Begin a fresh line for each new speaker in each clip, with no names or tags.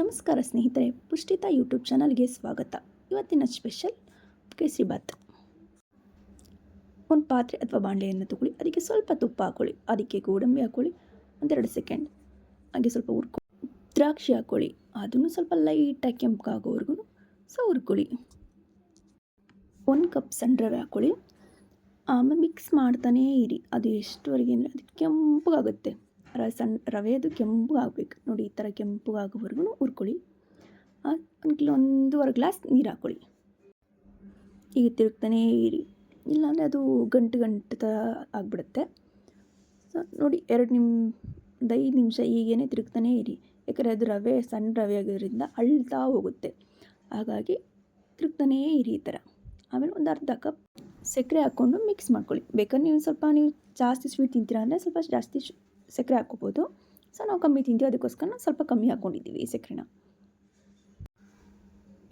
ನಮಸ್ಕಾರ ಸ್ನೇಹಿತರೆ, ಪುಷ್ಟಿತಾ ಯೂಟ್ಯೂಬ್ ಚಾನಲ್ಗೆ ಸ್ವಾಗತ. ಇವತ್ತಿನ ಸ್ಪೆಷಲ್ ಕೇಸರಿಬಾತ್ ಒಂದು ಪಾತ್ರೆ ಅಥವಾ ಬಾಣಲೆಯನ್ನು ತಗೊಳ್ಳಿ, ಅದಕ್ಕೆ ಸ್ವಲ್ಪ ತುಪ್ಪ ಹಾಕೊಳ್ಳಿ ಅದಕ್ಕೆ ಗೋಡಂಬಿ ಹಾಕೊಳ್ಳಿ ಒಂದೆರಡು ಸೆಕೆಂಡ್. ಹಾಗೆ ಸ್ವಲ್ಪ ಹುರ್ಕೊ, ದ್ರಾಕ್ಷಿ ಹಾಕ್ಕೊಳ್ಳಿ, ಅದನ್ನು ಸ್ವಲ್ಪ ಲೈಟಾಗಿ ಕೆಂಪಗಾಗೋವರೆಗೂ ಸಹ ಹುರ್ಕೊಳ್ಳಿ. ಒಂದು ಕಪ್ ಸಣ್ಣ ಹಾಕೊಳ್ಳಿ ಆಮೇಲೆ ಮಿಕ್ಸ್ ಮಾಡ್ತಾನೇ ಇರಿ, ಅದು ಎಷ್ಟುವರೆಗೆ ಅಂದರೆ ಅದು ಕೆಂಪಗಾಗುತ್ತೆ ರ ಸಣ್ಣ ರವೆ ಅದು ಕೆಂಪಗಾಗಬೇಕು ನೋಡಿ, ಈ ಥರ ಕೆಂಪಗಾಗೋವರೆಗೂ ಹುರ್ಕೊಳ್ಳಿ. ಒಂದು ಕಿಲೋ, ಒಂದೂವರೆ ಗ್ಲಾಸ್ ನೀರು ಹಾಕ್ಕೊಳ್ಳಿ ಈಗ ತಿರುಗ್ತಾನೇ ಇರಿ. ಇಲ್ಲಾಂದರೆ ಅದು ಗಂಟು ಗಂಟು ಥರ ಆಗಿಬಿಡುತ್ತೆ. ಸೊ, ನೋಡಿ, ಎರಡು ನಿಮ್, ಒಂದು ಐದು ನಿಮಿಷ ಈಗೇನೇ ತಿರುಗ್ತಾನೇ ಇರಿ. ಯಾಕಂದರೆ ಅದು ರವೆ, ಸಣ್ಣ ರವೆ ಆಗೋದ್ರಿಂದ ಅಳ್ತಾ ಹೋಗುತ್ತೆ. ಹಾಗಾಗಿ ತಿರುಗ್ತಾನೇ ಇರಿ ಈ ಥರ ಆಮೇಲೆ ಒಂದು ಅರ್ಧ ಕಪ್ ಸಕ್ಕರೆ ಹಾಕ್ಕೊಂಡು ಮಿಕ್ಸ್ ಮಾಡ್ಕೊಳ್ಳಿ. ಬೇಕಾದ್ರೆ ನೀವು ಸ್ವಲ್ಪ, ನೀವು ಜಾಸ್ತಿ ಸ್ವೀಟ್ ತಿಂತೀರಾ ಅಂದರೆ ಸ್ವಲ್ಪ ಜಾಸ್ತಿ ಸಕ್ಕರೆ ಹಾಕ್ಕೋಬೋದು. ಸೊ, ನಾವು ಕಮ್ಮಿ ತಿಂತೀವಿ. ಅದಕ್ಕೋಸ್ಕರ ನಾವು ಸ್ವಲ್ಪ ಕಮ್ಮಿ ಹಾಕ್ಕೊಂಡಿದ್ದೀವಿ ಸಕ್ಕರೆನ.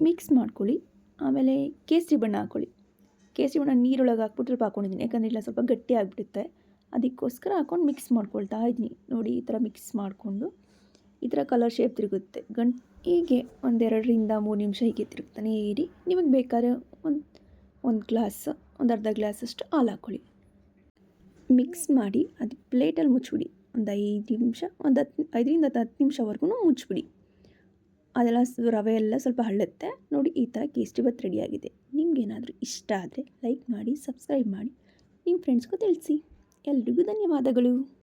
ಮಿಕ್ಸ್ ಮಾಡ್ಕೊಳ್ಳಿ. ಆಮೇಲೆ ಕೇಸರಿ ಬಣ್ಣ ಹಾಕ್ಕೊಳ್ಳಿ. ಕೇಸರಿ ಬಣ್ಣ ನೀರೊಳಗೆ ಹಾಕ್ಬಿಟ್ಟು ಸ್ವಲ್ಪ ಹಾಕ್ಕೊಂಡಿದ್ದೀನಿ. ಯಾಕಂದರೆ ಇಲ್ಲ ಸ್ವಲ್ಪ ಗಟ್ಟಿ ಆಗಿಬಿಡುತ್ತೆ. ಅದಕ್ಕೋಸ್ಕರ ಹಾಕ್ಕೊಂಡು ಮಿಕ್ಸ್ ಮಾಡ್ಕೊಳ್ತಾ ಇದ್ದೀನಿ. ನೋಡಿ, ಈ ಥರ ಮಿಕ್ಸ್ ಮಾಡಿಕೊಂಡು ಈ ಥರ ಕಲರ್ ಶೇಪ್ ತಿರುಗುತ್ತೆ. ಗಂಟ್ ಹೀಗೆ ಒಂದೆರಡರಿಂದ ಮೂರು ನಿಮಿಷ ಹೀಗೆ ತಿರುಗ್ತಾನೆ ಇರಿ. ನಿಮಗೆ ಬೇಕಾದ್ರೆ ಒಂದು ಒಂದು ಗ್ಲಾಸ್ ಒಂದು ಅರ್ಧ ಗ್ಲಾಸಷ್ಟು ಹಾಲು ಹಾಕ್ಕೊಳ್ಳಿ. ಮಿಕ್ಸ್ ಮಾಡಿ, ಅದು ಪ್ಲೇಟಲ್ಲಿ ಮುಚ್ಚಿಬಿಡಿ. ಒಂದು ಐದು ನಿಮಿಷ, ಒಂದು ಹತ್ತು ಐದರಿಂದ ಹತ್ತು ಹತ್ತು ನಿಮಿಷವರೆಗೂ ಮುಚ್ಚಿಬಿಡಿ ಅದೆಲ್ಲ ರವೆ ಎಲ್ಲ ಸ್ವಲ್ಪ ಹಳ್ಳುತ್ತೆ ನೋಡಿ ಈ ಥರ ಕೇಸರಿ ಬತ್ ರೆಡಿಯಾಗಿದೆ ನಿಮ್ಗೇನಾದರೂ ಇಷ್ಟ ಆದರೆ ಲೈಕ್ ಮಾಡಿ, ಸಬ್ಸ್ಕ್ರೈಬ್ ಮಾಡಿ ನಿಮ್ಮ ಫ್ರೆಂಡ್ಸ್ಗೂ ತಿಳಿಸಿ. ಎಲ್ರಿಗೂ ಧನ್ಯವಾದಗಳು.